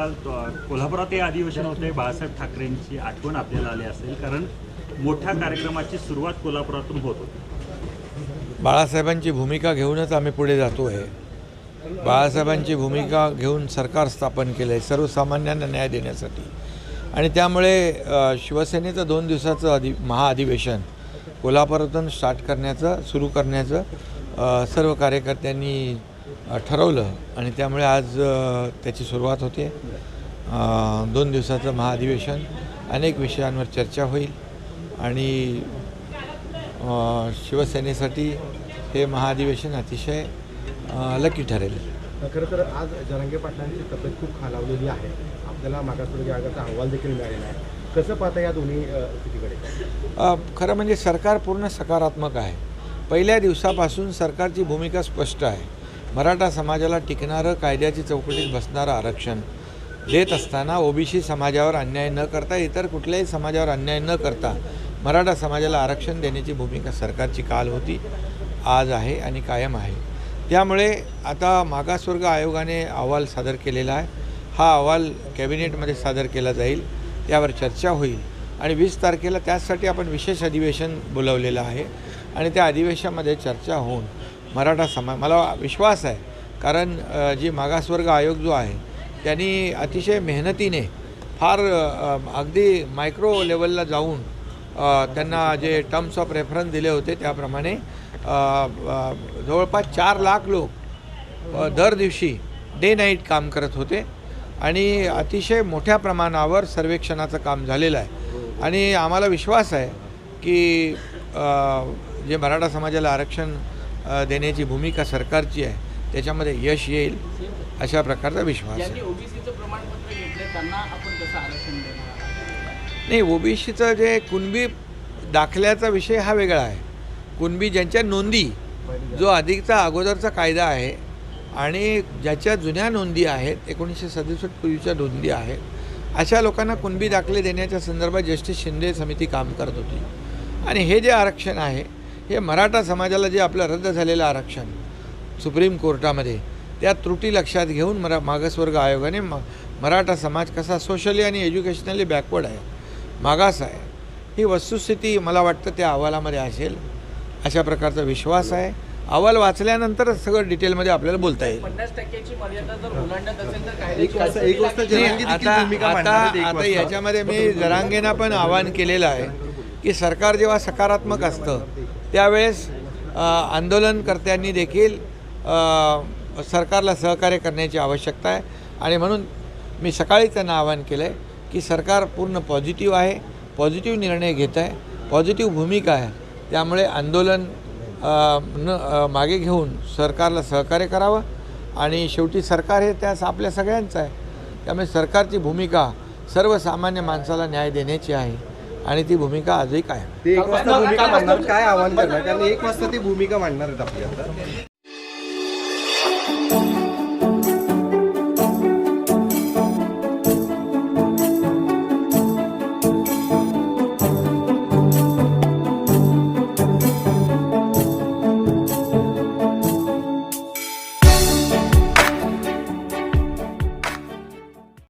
काल कोल्हापुरात हे अधिवेशन होते बाळासाहेब ठाकरेंची आठवण आपल्याला आली असेल. कारण मोठ्या कार्यक्रमाची सुरुवात कोल्हापुरातून होत होती. बाळासाहेबांची भूमिका घेऊनच आम्ही पुढे जातो आहे बाळासाहेबांची भूमिका घेऊन सरकार स्थापन केलं आहे सर्वसामान्यांना न्याय देण्यासाठी. आणि त्यामुळे शिवसेनेचं दोन दिवसाचं अधि महाअधिवेशन कोल्हापुरातून स्टार्ट करण्याचं सुरू करण्याचं सर्व कार्यकर्त्यांनी ठरवलं. आणि त्यामुळे आज त्याची सुरुवात होते. दोन दिवसाचं महाअधिवेशन अनेक विषयांवर चर्चा होईल. आणि शिवसेनेसाठी हे महाअधिवेशन अतिशय लकी ठरेल. खरं तर आज जरांगे पाटलांची तब्येत खूप खालावलेली आहे. आपल्याला मागासवर्गीय आयोगाचा अहवाल देखील मिळालेला आहे. कसं पाहता या दोन्ही स्थितीकडे? खरं म्हणजे सरकार पूर्ण सकारात्मक आहे. पहिल्या दिवसापासून सरकारची भूमिका स्पष्ट आहे. मराठा समाजाला टिकणारं कायद्याची चौकटीत बसणारं आरक्षण. देत असताना ओबीसी समाजावर अन्याय न करता इतर कुठल्याही समाजावर अन्याय न करता मराठा समाजाला आरक्षण देण्याची भूमिका सरकारची काल होती आज आहे आणि कायम आहे. त्यामुळे आता मागासवर्ग आयोगाने अहवाल सादर केलेला आहे. हा अहवाल कॅबिनेटमध्ये सादर केला जाईल त्यावर चर्चा होईल आणि वीस तारखेला त्याचसाठी आपण विशेष अधिवेशन बोलवलेलं आहे आणि त्या अधिवेशनामध्ये चर्चा होऊन मराठा समाज मला विश्वास आहे. कारण जी मागासवर्ग आयोग जो आहे त्यांनी अतिशय मेहनतीने फार अगदी मायक्रो लेवलला जाऊन त्यांना जे टर्म्स ऑफ रेफरन्स दिले होते त्याप्रमाणे जवळपास चार लाख लोक दर दिवशी डे नाईट काम करत होते आणि अतिशय मोठ्या प्रमाणावर सर्वेक्षणाचं काम झालेलं आहे. आणि आम्हाला विश्वास आहे की जे मराठा समाजाला आरक्षण देण्याची भूमिका सरकारची आहे त्याच्यामध्ये यश येईल अशा प्रकारचा विश्वास आहे? नाही ओबीसीचं जे कुणबी दाखल्याचा विषय हा वेगळा आहे. कुणबी ज्यांच्या नोंदी जो अधिकचा अगोदरचा कायदा आहे आणि ज्याच्या जुन्या नोंदी आहेत एकोणीसशे सदुसष्ट पूर्वीच्या नोंदी आहेत अशा लोकांना कुणबी दाखले देण्याच्या संदर्भात जस्टिस शिंदे समिती काम करत होती. आणि हे जे आरक्षण आहे हे मराठा समाजाला जे आपलं रद्द झालेलं आरक्षण सुप्रीम कोर्टामध्ये त्या त्रुटी लक्षात घेऊन मरा मागासवर्ग आयोगाने म मराठा समाज कसा सोशली आणि एज्युकेशनली बॅकवर्ड आहे मागास आहे ही वस्तुस्थिती मला वाटतं त्या अहवालामध्ये असेल. अशा प्रकारचा विश्वास आहे. अहवाल वाचल्यानंतरच सगळं डिटेलमध्ये आपल्याला बोलता येईल. आता भूमिका आता. याच्यामध्ये मी जरांगेना पण आवाहन केलेलं आहे की सरकार जेव्हा सकारात्मक असतं त्यावेळेस आंदोलनकर्त्यांनी देखील सरकारला सहकार्य करण्याची आवश्यकता आहे. आणि म्हणून मी सकाळी त्यांना आवाहन केलं आहे की सरकार पूर्ण पॉझिटिव्ह आहे पॉझिटिव्ह निर्णय घेत आहे पॉझिटिव्ह भूमिका आहे. त्यामुळे आंदोलन न मागे घेऊन सरकारला सहकार्य करावं. आणि शेवटी सरकार हे त्यास आपल्या सगळ्यांचं आहे. त्यामुळे सरकारची भूमिका सर्वसामान्य माणसाला न्याय देण्याची आहे. आणि ती भूमिका आजही कायम आहे. ते एक वाजता भूमिका मांडणार? काय आव्हान करणार? कारण एक वाजता ती भूमिका मांडणार आहेत आपली आता.